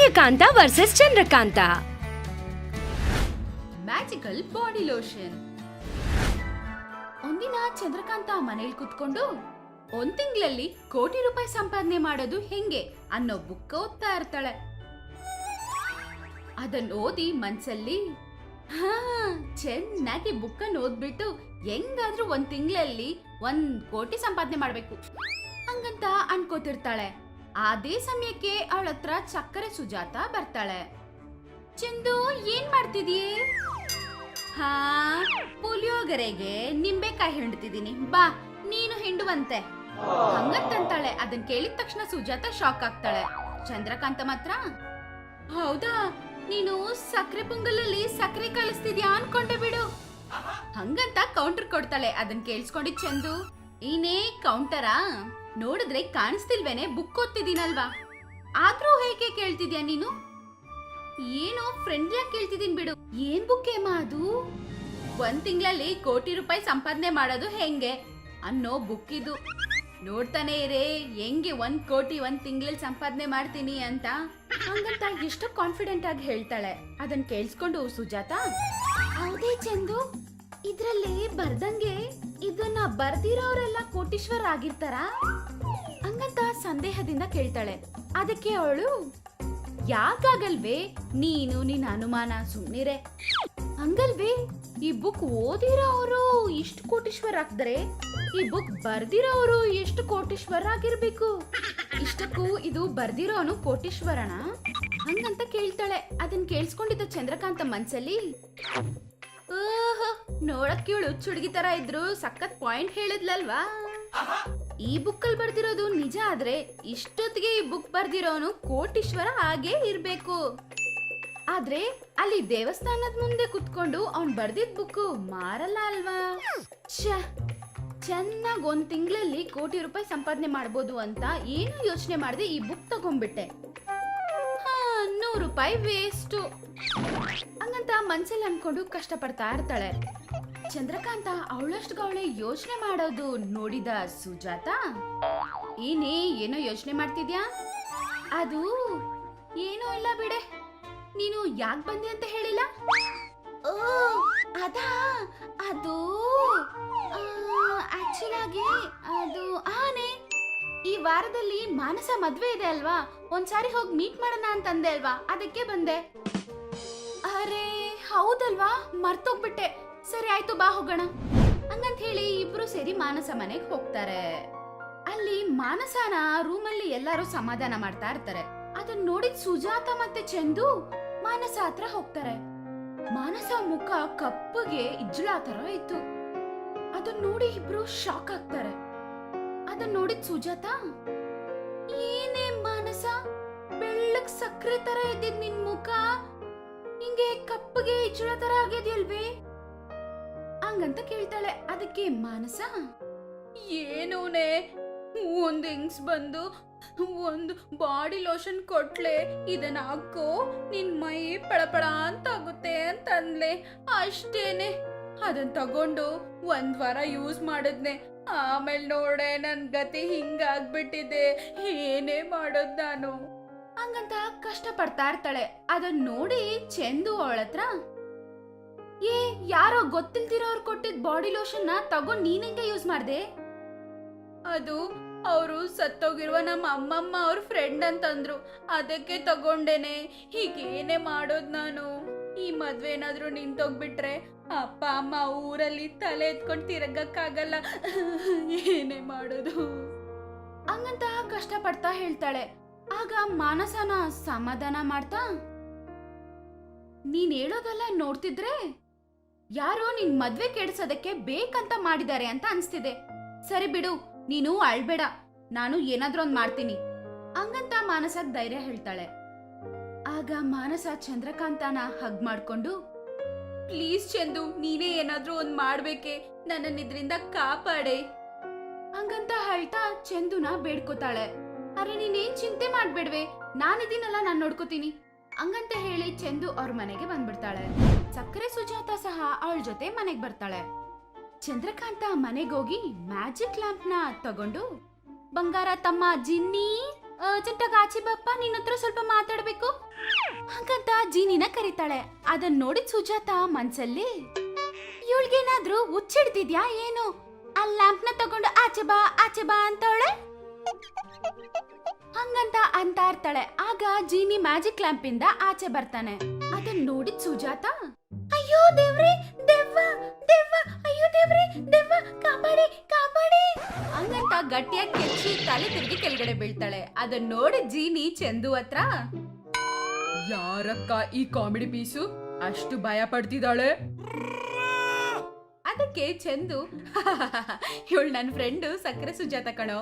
Suryakanta versus Chandrakanta. Magical body lotion ಒಂದಿನ ಚಂದ್ರಕಾಂತ ಮನೇಲಿ ಕುತ್ಕೊಂಡು ಒಂದ್ ತಿಂಗಳಲ್ಲಿ ಕೋಟಿ ರೂಪಾಯಿ ಸಂಪಾದನೆ ಮಾಡೋದು ಹೆಂಗೆ ಅನ್ನೋ ಬುಕ್ ಓದ್ತಾ ಇರ್ತಾಳೆ. ಅದನ್ನ ಓದಿ ಮನ್ಸಲ್ಲಿ, ಹಾ, ಚೆನ್ನಾಗಿ ಬುಕ್ ಅನ್ನು ಓದ್ಬಿಟ್ಟು ಹೆಂಗಾದ್ರೂ ಒಂದ್ ತಿಂಗಳಲ್ಲಿ ಒಂದ್ ಕೋಟಿ ಸಂಪಾದನೆ ಮಾಡ್ಬೇಕು. ಹಂಗಂತ ಅನ್ಕೋತಿರ್ತಾಳೆ. ಅದೇ ಸಮಯಕ್ಕೆ ಅವಳ ಹತ್ರ ಚಕ್ಕರೆ ಸುಜಾತ ಬರ್ತಾಳೆ. ಚಂದು, ಏನ್ ಮಾಡ್ತಿದೀಯೇ? ಹಾ ಪುಲಿಯೋಗರೆಗೆ ನಿಂಬೆಕಾಯಿ ಹಿಂಡ್ತಿದ್ದೀನಿ ಬಾ, ನೀನು ಹಿಂಡುವಂತೆ. ಹಂಗಂತಂತಾಳೆ ಅದನ್ ಕೇಳಿದ ತಕ್ಷಣ ಸುಜಾತ ಶಾಕ್ ಆಗ್ತಾಳೆ. ಚಂದ್ರಕಾಂತ ಮಾತ್ರ, ಹೌದಾ? ನೀನು ಸಕ್ಕರೆ ಪೊಂಗಲಲ್ಲಿ ಸಕ್ಕರೆ ಕಳಿಸ್ತಿದ್ಯಾ ಅನ್ಕೊಂಡೆ ಬಿಡು. ಹಂಗಂತ ಕೌಂಟರ್ ಕೊಡ್ತಾಳೆ. ಅದನ್ ಕೇಳಿಸ್ಕೊಂಡಿದ್ ಚಂದು, ಏನೇ ಕೌಂಟರಾ ನೋಡಿದ್ರೆ ಕಾಣಿಸ್ತಿಲ್ವೇನೆ? ಬುಕ್ ಓದ್ತಿದ್ದೀನಲ್ವಾ? ಆದ್ರೂ ಹೇಗೆ ಕೇಳ್ತಿದ್ಯಾ ನೀನು? ಏನೋ ಫ್ರೆಂಡ್ಲಿಯಾಗಿ ಕೇಳ್ತಿದ್ದೀನಿ ಬಿಡು. ಏನ್ ಬುಕ್ ಏಮಾ ಅದು? ಒಂದ್ ತಿಂಗಳಲ್ಲಿ ಕೋಟಿ ರೂಪಾಯಿ ಸಂಪಾದನೆ ಮಾಡೋದು ಹೆಂಗೆ? ಅನ್ನೋ ಬುಕ್ ಇದು. ನೋಡ್ತಾನೆ ಇರೇ, ಹೆಂಗೆ ಒಂದ್ ಕೋಟಿ ಒಂದ್ ತಿಂಗಳಲ್ಲಿ ಸಂಪಾದನೆ ಮಾಡ್ತೀನಿ ಅಂತ? ಹಂಗಂತ ಎಷ್ಟು ಕಾನ್ಫಿಡೆಂಟ್ ಆಗಿ ಹೇಳ್ತಾಳೆ. ಅದನ್ನ ಕೇಳಿಸ್ಕೊಂಡು ಸುಜಾತ? ಹೌದೇ ಚಂದು. ಇದ್ರಲ್ಲಿ ಬರ್ದಂಗೆ ಇದನ್ನ ಬರ್ದಿರೋರೆಲ್ಲ ಕೋಟೀಶ್ವರ ಆಗಿರ್ತಾರ? ಹಂಗಂತ ಸಂದೇಹದಿಂದ ಕೇಳ್ತಾಳೆ. ಅದಕ್ಕೆ ಅವಳು, ಯಾಕಾಗಲ್ವೇ? ನೀನು ನಿನ್ನ ಅನುಮಾನ ಸುಮ್ನಿರೆ. ಹಂಗಲ್ವೇ? ಈ ಬುಕ್ ಓದಿರೋರು ಇಷ್ಟು ಕೋಟೀಶ್ವರ ಆಗಿದ್ರೆ ಈ ಬುಕ್ ಬರ್ದಿರೋರು ಎಷ್ಟು ಕೋಟೀಶ್ವರ ಆಗಿರ್ಬೇಕು. ಇಷ್ಟಕ್ಕೂ ಇದು ಬರ್ದಿರೋನು ಕೋಟೀಶ್ವರನ? ಹಂಗಂತ ಕೇಳ್ತಾಳೆ. ಅದನ್ನ ಕೇಳಿಸ್ಕೊಂಡಿದ್ದ ಚಂದ್ರಕಾಂತ ಮನ್ಸಲ್ಲಿ ನೋಡಕ್ ಇವಳು ಚುಡ್ಗಿ ತರ ಇದ್ರು. ಸಖತ್ ಪಾಯಿಂಟ್ ಹೇಳಿದ್ಲಲ್ವಾ? ಈ ಬುಕ್ ಅಲ್ಲಿ ಬರ್ದಿರೋದು ನಿಜ ಆದ್ರೆ ಇಷ್ಟೊತ್ತಿಗೆ ಈ ಬುಕ್ ಬರ್ದಿರೋನು ಕೋಟೀಶ್ವರ ಹಾಗೆ ಇರ್ಬೇಕು. ಆದ್ರೆ ಅಲ್ಲಿ ದೇವಸ್ಥಾನದ ಮುಂದೆ ಕುತ್ಕೊಂಡು ಅವ್ನ್ ಬರ್ದಿದ್ ಬುಕ್ ಮಾರಲ್ಲ ಅಲ್ವಾ? ಚೆನ್ನಾಗ್ ಒಂದ್ ತಿಂಗಳಲ್ಲಿ ಕೋಟಿ ರೂಪಾಯಿ ಸಂಪಾದನೆ ಮಾಡ್ಬೋದು ಅಂತ ಏನು ಯೋಚನೆ ಮಾಡದೆ ಈ ಬುಕ್ ತಗೊಂಡ್ಬಿಟ್ಟೆ. ನೂರು ರೂಪಾಯಿ ವೇಸ್ಟು ಹಂಗಂತ ಮನ್ಸಲ್ಲಿ ಅನ್ಕೊಂಡು ಕಷ್ಟಪಡ್ತಾ ಇರ್ತಾಳೆ. ಚಂದ್ರಕಾಂತ ಅವಳಷ್ಟು ಅವಳೆ ಯೋಚನೆ ಮಾಡೋದು ನೋಡಿದ ಸುಜಾತ, ಏನೇ ಏನೋ ಯೋಚನೆ ಮಾಡ್ತಿದ್ಯಾ? ಅದು ಏನೂ ಇಲ್ಲ ಬಿಡೆ. ನೀನು ಯಾಕೆ ಬಂದೆ ಅಂತ ಹೇಳಿಲ್ಲ? ಓ, ಅದಾ? ಅದು ಆಕ್ಚುಲಾಗಿ ಅದು ಆನೆ. ಈ ವಾರದಲ್ಲಿ ಮಾನಸ ಮದ್ವೆ ಇದೆ ಅಲ್ವಾ? ಒಂದ್ಸಾರಿ ಹೋಗಿ ಮೀಟ್ ಮಾಡೋಣ ಅಂತಂದೆ ಅಲ್ವಾ? ಅದಕ್ಕೆ ಬಂದೆ. ಅರೆ, ಹೌದಲ್ವಾ? ಮರ್ತೋಗ್ಬಿಟ್ಟೆ. ಸರಿ, ಆಯ್ತು, ಬಾ, ಹೋಗೋಣ. ಹಂಗಂತ ಹೇಳಿ ಇಬ್ರು ಸೇರಿ ಮಾನಸ ಮನೆಗೆ ಹೋಗ್ತಾರೆ. ಅಲ್ಲಿ ಮಾನಸನ ರೂಮಲ್ಲಿ ಎಲ್ಲರೂ ಸಮಾಧಾನ ಮಾಡ್ತಾ ಇರ್ತಾರೆ. ಅದನ್ನ ನೋಡಿದ್ ಸುಜಾತ ಮತ್ತೆ ಚಂದು ಮಾನಸ ಹತ್ರ ಹೋಗ್ತಾರೆ. ಮಾನಸ ಮುಖ ಕಪ್ಪಗೆ ಇಜ್ಜಳ ತರ ಇತ್ತು. ಅದನ್ನ ನೋಡಿ ಇಬ್ರು ಶಾಕ್ ಆಗ್ತಾರೆ. ಅದನ್ನ ನೋಡಿದ್ ಸುಜಾತ, ಏನೇ ಮಾನಸ, ಬೆಳ್ಳಗ್ ಸಕ್ಕರೆ ತರ ಇದ್ದಿದ್ ನಿನ್ ಮುಖ, ಹಿಂಗೆ ಕಪ್ಪಗೆ ಇಚ್ಚಳ ತರ ಆಗಿದ್ಯಲ್ವೇ ಹಂಗಂತ ಕೇಳ್ತಾಳೆ. ಅದಕ್ಕೆ ಮಾನಸ ಏನೂನೆ ಒಂದ್ ಹೆಂಗ್ಸ್ ಬಂದು, ಒಂದು ಬಾಡಿ ಲೋಷನ್ ಕೊಟ್ಲೆ ಇದನ್ನ ಹಾಕೋ, ನಿನ್ ಮೈ ಪಳಪಳ ಅಂತ ಆಗುತ್ತೆ ಅಂತ ಅಂದ್ಲೆ ಅಷ್ಟೇನೆ. ಅದನ್ನ ತಗೊಂಡು ಒಂದ್ ವಾರ ಯೂಸ್ ಮಾಡಿದ್ನೆ. ಆಮೇಲೆ ನೋಡೆ ನನ್ ಗತಿ ಹಿಂಗಾಗ್ಬಿಟ್ಟಿದೆ. ಏನೇ ಮಾಡೋದ್ ನಾನು? ಹಂಗಂತ ಕಷ್ಟ ಪಡ್ತಾ ಇರ್ತಾಳೆ. ಅದನ್ನ ನೋಡಿ ಚಂದು ಅವಳತ್ರ ಏ ಯಾರೋ ಗೊತ್ತಿಲ್ದಿರೋರು ಕೊಟ್ಟಿದ್ ಬಾಡಿ ಲೋಷನ್ನ ತಗೊಂಡ್ ನೀನಂಗೆ ಯೂಸ್ ಮಾಡ್ದೆ? ಅದು ಅವರು ಸತ್ತೋಗಿರುವ ನಮ್ಮ ಅಮ್ಮಮ್ಮ ಅವ್ರ ಫ್ರೆಂಡ್ ಅಂತಂದ್ರು. ಅದಕ್ಕೆ ತಗೊಂಡೇನೆ. ಹೀಗೇನೆ ಮಾಡೋದ್ ನಾನು? ಈ ಮದ್ವೆ ಏನಾದ್ರೂ ನಿಂತೋಗ್ಬಿಟ್ರೆ ಅಪ್ಪ, ಅಮ್ಮ ಊರಲ್ಲಿ ತಲೆ ಎತ್ಕೊಂಡು ತಿರಗಕ್ಕಾಗಲ್ಲ. ಏನೇ ಮಾಡೋದು? ಹಂಗಂತ ಕಷ್ಟ ಪಡ್ತಾ ಹೇಳ್ತಾಳೆ. ಆಗ ಮಾನಸನ ಸಮಾಧಾನ ಮಾಡ್ತಾ, ನೀನ್ ಹೇಳೋದೆಲ್ಲ ನೋಡ್ತಿದ್ರೆ ಯಾರೋ ನಿನ್ ಮದ್ವೆ ಕೆಡ್ಸೋದಕ್ಕೆ ಬೇಕಂತ ಮಾಡಿದ್ದಾರೆ ಅಂತ ಅನ್ಸ್ತಿದೆ. ಸರಿ ಬಿಡು, ನೀನು ಅಳ್ಬೇಡ. ನಾನು ಏನಾದ್ರೂ ಒಂದ್ ಮಾಡ್ತೀನಿ. ಹಂಗಂತ ಮಾನಸಕ್ ಧೈರ್ಯ ಹೇಳ್ತಾಳೆ. ಆಗ ಮಾನಸ ಚಂದ್ರಕಾಂತನ ಹಗ್ ಮಾಡ್ಕೊಂಡು, ಪ್ಲೀಸ್ ಚಂದು ನೀನೇ ಏನಾದ್ರೂ ಒಂದ್ ಮಾಡ್ಬೇಕೆ. ನನ್ನನ್ನ ಇದ್ರಿಂದ ಕಾಪಾಡೆ. ಹಂಗಂತ ಹೇಳ್ತಾ ಚಂದುನ ಬೇಡ್ಕೋತಾಳೆ. ಅರೆ, ನೀನೇನ್ ಚಿಂತೆ ಮಾಡ್ಬೇಡ್ವೆ. ನಾನಿದ್ದೀನಲ್ಲ ನಾನ್ ನೋಡ್ಕೋತೀನಿ. ಹಂಗಂತ ಹೇಳಿ ಚಂದು ಅವ್ರ ಮನೆಗೆ ಬಂದ್ಬಿಡ್ತಾಳೆ. ಸಕ್ಕರೆ ಸುಜಾತ ಸಹ ಅವಳ ಜೊತೆ ಮನೆಗ್ ಬರ್ತಾಳೆ. ಚಂದ್ರಕಾಂತ ಮನೆಗೋಗಿ ಮ್ಯಾಜಿಕ್ ಲ್ಯಾಂಪ್ನ ತಗೊಂಡು, ಬಂಗಾರ ತಮ್ಮ ಜಿನ್ನಿ ಚಿಂಟಗ ಆಚೆ ಬಪ್ಪ ನಿನ್ನ ಹತ್ರ ಸ್ವಲ್ಪ ಮಾತಾಡ್ಬೇಕು. ಜೀನಿನ ಕರೀತಾಳೆ. ಅದನ್ನ ನೋಡಿದ್ ಸುಜಾತ ಮನ್ಸಲ್ಲಿ, ಇವಳಿಗೇನಾದ್ರೂ ಹುಚ್ಚಿಡ್ತಿದ್ಯಾ ಏನು? ಆ ಲ್ಯಾಂಪ್ನ ತಗೊಂಡು ಆಚೆ ಬಾ ಆಚೆ ಬಾ ಅಂತವಳೆ? ಹಂಗಂತ ಅಂತ ಇರ್ತಾಳೆ ಆಗ ಜೀನಿ ಮ್ಯಾಜಿಕ್ ಲ್ಯಾಂಪ್ ಇಂದ ಆಚೆ ಬರ್ತಾನೆ. ಅದನ್ನ ನೋಡಿದ್ ಸುಜಾತ, ಅಯ್ಯೋ ದೇವ್ರಿ, ದೆವ್ವ ದೆವ್ವ, ಅಯ್ಯೋ ದೇವ್ರಿ, ದೆವ್ವ ಕಾಪಾಡಿ ಕಾಪಾಡಿ ಹಂಗಂತ ಗಟ್ಟಿಯಾಗಿ ಕೆಚ್ಚಿ ತಲೆ ತಿರುಗಿ ಕೆಳಗಡೆ ಬೀಳ್ತಾಳೆ. ಅದನ್ನ ನೋಡಿ ಜೀನಿ ಚಂದು ಹತ್ರ. ಯಾರಕ್ಕ ಈ ಕಾಮಿಡಿ ಪೀಸು? ಅಷ್ಟು ಭಯ ಪಡ್ತಿದ್ದಾಳೆ. ಅದಕ್ಕೆ ಚಂದು, ಇವಳು ನನ್ನ ಫ್ರೆಂಡು ಸಕ್ಕರೆ ಸುಜಾತ ಕಣೋ.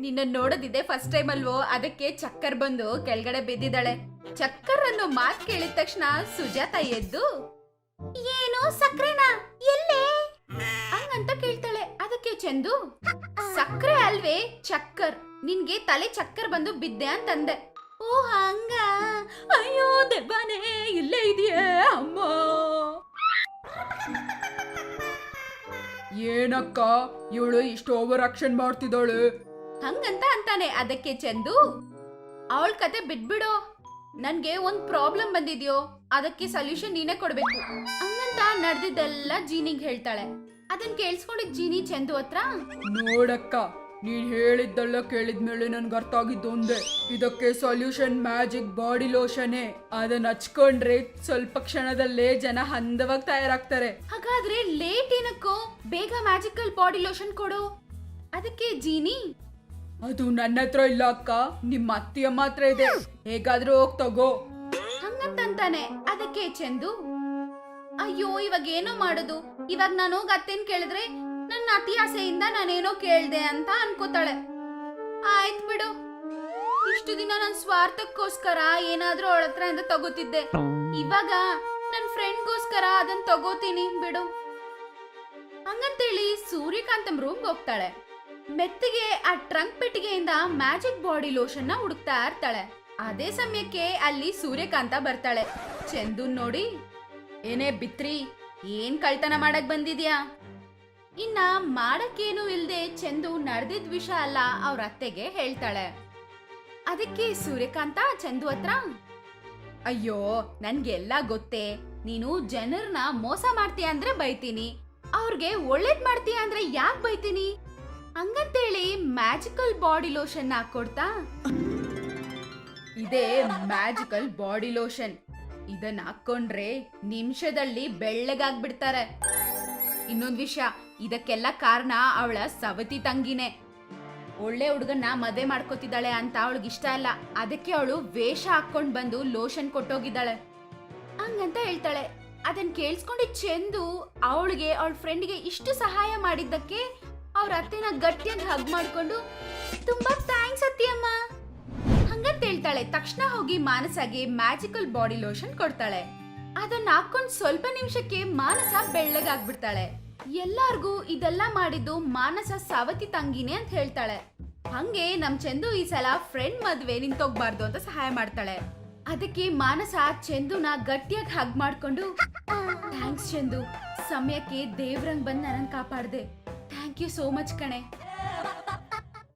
ನಿನ್ನ ನೋಡೋದಿದೆ ಫಸ್ಟ್ ಟೈಮ್ ಅಲ್ವೋ? ಅದಕ್ಕೆ ಚಕ್ಕರ್ ಬಂದು ಕೆಳಗಡೆ ಬಿದ್ದಿದ್ದಾಳೆ. ಚಕ್ಕರ್ ಅನ್ನೋ ಮಾತ್ ಕೇಳಿದ ತಕ್ಷಣ ಸುಜಾತ ಎದ್ದು, ಏನು ಸಕ್ಕರೆನಾ ಎಲ್ಲೇ ಚಂದು? ಸಕ್ಕರೆ ಅಲ್ವೇ? ಚಕ್ಕರ್. ನಿನ್ಗೆ ತಲೆ ಚಕ್ಕರ್ ಬಂದು ಬಿದ್ದೆ ಅಂತಂದೆ. ಓ ಹಂಗ? ಅಯ್ಯೋ ದೆಬ್ಬಾನೇ ಇಲ್ಲೇ ಇದೆಯೇ ಅಮ್ಮ. ಏನಕ್ಕ? ಇವಳು ಇಷ್ಟು ಓವರ್ ಆಕ್ಷನ್ ಮಾಡ್ತಿದ್ದಾಳೆ. ಹಂಗಂತ ಅಂತಾನೆ. ಅದಕ್ಕೆ ಚಂದು ಅವಳ ಕತೆ ಬಿಟ್ಬಿಡು. ನನ್ಗೆ ಒಂದ್ ಪ್ರಾಬ್ಲಮ್ ಬಂದಿದ್ಯೋ? ಅದಕ್ಕೆ ಸೊಲ್ಯೂಷನ್ ನೀನೇ ಕೊಡ್ಬೇಕು. ಹಂಗಂತ ನಡೆದಿದ್ದೆಲ್ಲ ಜೀನಿಗ್ ಹೇಳ್ತಾಳೆ. ಅದನ್ ಕೇಳಿಸ್ಕೊಂಡಿದ್ ಜೀನಿ ಚಂದು ಹತ್ರ? ನೋಡಕ್ಕ ನೀನ್ ಹೇಳಿದ್ದಲ್ಲ ಕೇಳಿದ್ಮೇಲೆ ನನ್ಗೆ ಅರ್ಥ ಆಗಿದ್ದು ಒಂದೇ. ಇದಕ್ಕೆ ಸೊಲ್ಯೂಷನ್ ಮ್ಯಾಜಿಕ್ ಬಾಡಿ ಲೋಷನೇ ಅದನ್ನ ಹಚ್ಕೊಂಡ್ರೆ ಸ್ವಲ್ಪ ಕ್ಷಣದಲ್ಲೇ ಜನ ಹಂದವಾಗಿ ತಯಾರಾಗ್ತಾರೆ. ಹಾಗಾದ್ರೆ ಲೇಟ್ ಏನಕ್ಕೋ ಬೇಗ ಮ್ಯಾಜಿಕಲ್ ಬಾಡಿ ಲೋಷನ್ ಕೊಡು. ಅದಕ್ಕೆ ಜೀನಿ? ಅದು ನನ್ನ ಹತ್ರ ಇಲ್ಲ ಅಕ್ಕ ನಿಮ್ಮ ಅತ್ತಿಯ ಮಾತ್ರ ಇದೆ. ಹೇಗಾದ್ರೂ ಹೋಗ್ ತಗೋ. ಹಂಗಂತಾನೆ ಅದಕ್ಕೆ ಚಂದು? ಅಯ್ಯೋ ಇವಾಗ ಏನೋ ಮಾಡೋದು? ಇವಾಗ ನಾನು ಅತ್ತೇನ್ ಕೇಳಿದ್ರೆ ನನ್ನ ಅತಿ ಆಸೆಯಿಂದ ನಾನೇನೋ ಕೇಳ್ದೆ ಅಂತ ಅನ್ಕೋತಾಳೆ. ಆಯ್ತು ಬಿಡು. ಇಷ್ಟು ದಿನ ನನ್ ಸ್ವಾರ್ಥಕ್ಕೋಸ್ಕರ ಏನಾದ್ರೂ ಅವಳ ಇಂದ ತಗೋತಿದ್ದೆ. ಇವಾಗ ನನ್ ಫ್ರೆಂಡ್ಗೋಸ್ಕರ ಅದನ್ನ ತಗೋತೀನಿ ಬಿಡು. ಹಂಗಂತೇಳಿ ಸೂರ್ಯಕಾಂತ ರೂಮ್ಗೆ ಹೋಗ್ತಾಳೆ. ಮೆತ್ತಿಗೆ ಆ ಟ್ರಂಕ್ ಪೆಟ್ಟಿಗೆಯಿಂದ ಮ್ಯಾಜಿಕ್ ಬಾಡಿ ಲೋಷನ್ನ ಹುಡುಕ್ತಾ ಇರ್ತಾಳೆ. ಅದೇ ಸಮಯಕ್ಕೆ ಅಲ್ಲಿ ಸೂರ್ಯಕಾಂತ ಬರ್ತಾಳೆ. ಚಂದು ನೋಡಿ, ಏನೇ ಬಿತ್ರಿ ಏನ್ ಕಳ್ತನ ಮಾಡಕ್ ಬಂದಿದ್ಯಾ? ಇನ್ನ ಮಾಡಕ್ಕೇನು ಇಲ್ದೆ ಚಂದು ನಡೆದಿದ್ ವಿಷಯ ಅಲ್ಲ ಅವ್ರ ಅತ್ತೆಗೆ ಹೇಳ್ತಾಳೆ. ಅದಕ್ಕೆ ಸೂರ್ಯಕಾಂತ ಚಂದು ಹತ್ರ, ಅಯ್ಯೋ, ನನ್ಗೆಲ್ಲ ಗೊತ್ತೇ, ನೀನು ಜನರನ್ನ ಮೋಸ ಮಾಡ್ತೀಯ ಅಂದ್ರೆ ಬೈತೀನಿ. ಅವ್ರಿಗೆ ಒಳ್ಳೇದ್ ಮಾಡ್ತೀಯ ಅಂದ್ರೆ ಯಾಕೆ ಬೈತೀನಿ? ಹಂಗಂತೇಳಿ ಮ್ಯಾಜಿಕಲ್ ಬಾಡಿ ಲೋಷನ್ ಹಾಕೊಡ್ತಾ ಇದೇ ಮ್ಯಾಜಿಕಲ್ ಬಾಡಿ ಲೋಷನ್. ಇದನ್ನ ಹಾಕೊಂಡ್ರೆ ನಿಮಿಷದಲ್ಲಿ ಬೆಳ್ಳಗಾಗ್ಬಿಡ್ತಾರೆ. ಇನ್ನೊಂದ್ ವಿಷಯ, ಇದಕ್ಕೆಲ್ಲ ಕಾರಣ ಅವಳ ಸವತಿ ತಂಗಿನೇ. ಒಳ್ಳೆ ಹುಡುಗನ್ನ ಮದ್ವೆ ಮಾಡ್ಕೋತಿದ್ದಾಳೆ ಅಂತ ಅವಳಿಗೆ ಇಷ್ಟ ಇಲ್ಲ ಅದಕ್ಕೆ ಅವಳು ವೇಷ ಹಾಕೊಂಡ್ ಬಂದು ಲೋಷನ್ ಕೊಟ್ಟೋಗಿದ್ದಾಳೆ. ಹಂಗಂತ ಹೇಳ್ತಾಳೆ. ಅದನ್ನ ಕೇಳಿಸ್ಕೊಂಡು ಚೆಂದು ಅವಳಿಗೆ, ಅವಳ ಫ್ರೆಂಡ್ಗೆ ಇಷ್ಟು ಸಹಾಯ ಮಾಡಿದ್ದಕ್ಕೆ ಅವ್ರ ಅತ್ತೆನ ಗಟ್ಟಿಯಾಗಿ ಹಗ್ ಮಾಡ್ಕೊಂಡು, ತುಂಬಾ ಥ್ಯಾಂಕ್ಸ್ ಅತ್ತಿಯಮ್ಮ. ಹೇಳ್ತಾಳೆ, ತಕ್ಷಣ ಹೋಗಿ ಮಾನಸಾಗೆ ಮ್ಯಾಜಿಕಲ್ ಬಾಡಿ ಲೋಷನ್ ಕೊಡ್ತಾಳೆ. ಅದನ್ನ ಹಾಕೊಂಡ್ ಸ್ವಲ್ಪ ನಿಮಿಷಕ್ಕೆ ಮಾನಸ ಬೆಳ್ಳಗಾಗ್ಬಿಡ್ತಾಳೆ. ಎಲ್ಲಾರ್ಗೂ ಇದೆಲ್ಲ ಮಾಡಿದ್ದು ಮಾನಸ ಸಾವತಿ ತಂಗಿನೇ ಅಂತ ಹೇಳ್ತಾಳೆ. ಹಂಗೆ ನಮ್ ಚಂದು ಈ ಸಲ ಫ್ರೆಂಡ್ ಮದ್ವೆ ನಿಂತೋಗ್ಬಾರ್ದು ಅಂತ ಸಹಾಯ ಮಾಡ್ತಾಳೆ. ಅದಕ್ಕೆ ಮಾನಸ ಚಂದುನ ಗಟ್ಟಿಯಾಗಿ ಹಗ್ ಮಾಡ್ಕೊಂಡು ಥ್ಯಾಂಕ್ಸ್ ಚಂದು, ಸಮಯಕ್ಕೆ ದೇವ್ರಂಗ್ ಬಂದ್ ನನ್ನ ಕಾಪಾಡ್ದೆ. ಥ್ಯಾಂಕ್ ಯು ಸೋ ಮಚ್ ಕಣೆ.